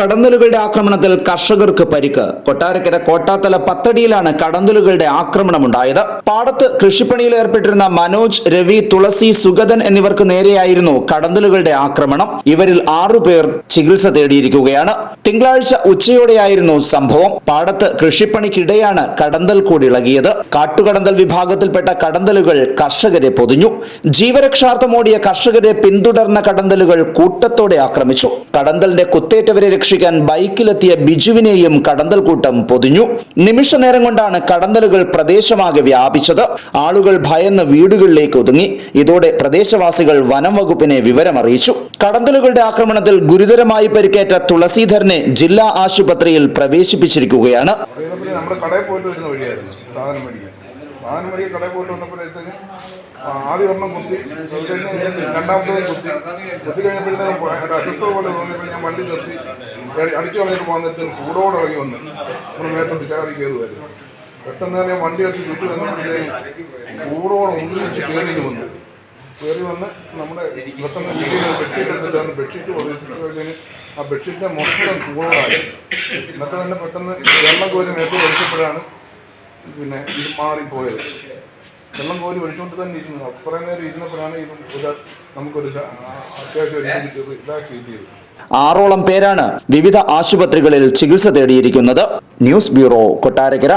കടന്നലുകളുടെ ആക്രമണത്തിൽ കർഷകർക്ക് പരിക്ക്. കൊട്ടാരക്കര കോട്ടാത്തല പത്തടിയിലാണ് കടന്നലുകളുടെ ആക്രമണമുണ്ടായത്. പാടത്ത് കൃഷിപ്പണിയിൽ ഏർപ്പെട്ടിരുന്ന മനോജ് രവി തുളസി സുഗതൻ എന്നിവർക്ക് നേരെയായിരുന്നു കടന്നലുകളുടെ ആക്രമണം. ഇവരിൽ ആറുപേർ ചികിത്സ തേടിയിരിക്കുകയാണ്. തിങ്കളാഴ്ച ഉച്ചയോടെയായിരുന്നു സംഭവം. പാടത്ത് കൃഷിപ്പണിക്കിടെയാണ് കടന്തൽ കൂടി ഇളകിയത്. കാട്ടുകടന്തൽ വിഭാഗത്തിൽപ്പെട്ട കടന്തലുകൾ കർഷകരെ പൊതിഞ്ഞു. ജീവരക്ഷാർത്ഥമോടിയ കർഷകരെ പിന്തുടർന്ന കടന്തലുകൾ കൂട്ടത്തോടെ ആക്രമിച്ചു. കടന്തലിന്റെ കുത്തേറ്റവരെ രക്ഷിക്കാൻ ബൈക്കിലെത്തിയ ബിജുവിനെയും കടന്തൽ കൂട്ടം പൊതിഞ്ഞു. നിമിഷ നേരം കൊണ്ടാണ് കടന്തലുകൾ പ്രദേശമാകെ വ്യാപിച്ചത്. ആളുകൾ ഭയന്ന് വീടുകളിലേക്ക് ഒതുങ്ങി. ഇതോടെ പ്രദേശവാസികൾ വനം വകുപ്പിനെ വിവരമറിയിച്ചു. കടന്തലുകളുടെ ആക്രമണത്തിൽ ഗുരുതരമായി പരിക്കേറ്റ തുളസീധരനെ ജില്ലാ ആശുപത്രിയിൽ പ്രവേശിപ്പിച്ചിരിക്കുകയാണ്. കടയിൽ പോയിട്ട് വന്നപ്പോഴത്തേക്ക് ആദ്യ ഒരെണ്ണം കുത്തി കഴിഞ്ഞ് കുത്തി. കുത്തി കഴിഞ്ഞപ്പോഴത്തേക്കും അസ്വസ്ഥ പോലെ തോന്നിയപ്പോൾ ഞാൻ വണ്ടി നിർത്തി അടി- അടിച്ചു കളഞ്ഞിട്ട് പോകുന്നിട്ട് കൂടോടെ ഇറങ്ങി വന്ന് നമ്മുടെ നേരത്തെ തിരാറി കയറുമായിരുന്നു പെട്ടെന്ന് തന്നെ വണ്ടി അടിച്ച് ചുറ്റി വന്നപ്പോഴത്തേക്ക് കൂടോടെ ഒന്നിച്ച് കയറി വന്നു. കയറി വന്ന് നമ്മുടെ പെട്ടെന്ന് വീട്ടിൽ ബെഡ്ഷീറ്റ് എടുത്തിട്ടാണ് ബെഡ്ഷീറ്റ് പ്രവേശിച്ചപ്പോഴത്തേന് ആ ബെഡ്ഷീറ്റിന്റെ മൊത്തം കൂടോടായി. എന്നിട്ട് തന്നെ പെട്ടെന്ന് വെള്ളം കോരി മേത്ത് ഒഴിച്ചപ്പോഴാണ് പിന്നെ ഇത് മാറിപ്പോയത്. വെള്ളം കോരി ഒഴിച്ചുകൊണ്ട് തന്നെ ഇരുന്നു. അത്രയും നേരം ഇരുന്നപ്പോഴാണ് ഇത് ഒരു നമുക്കൊരു അത്യാവശ്യം റിലാക്സ് ചെയ്തത് ആറോളം പേരാണ് വിവിധ ആശുപത്രികളിൽ ചികിത്സ തേടിയിരിക്കുന്നത്. News bureau Kottarakkara.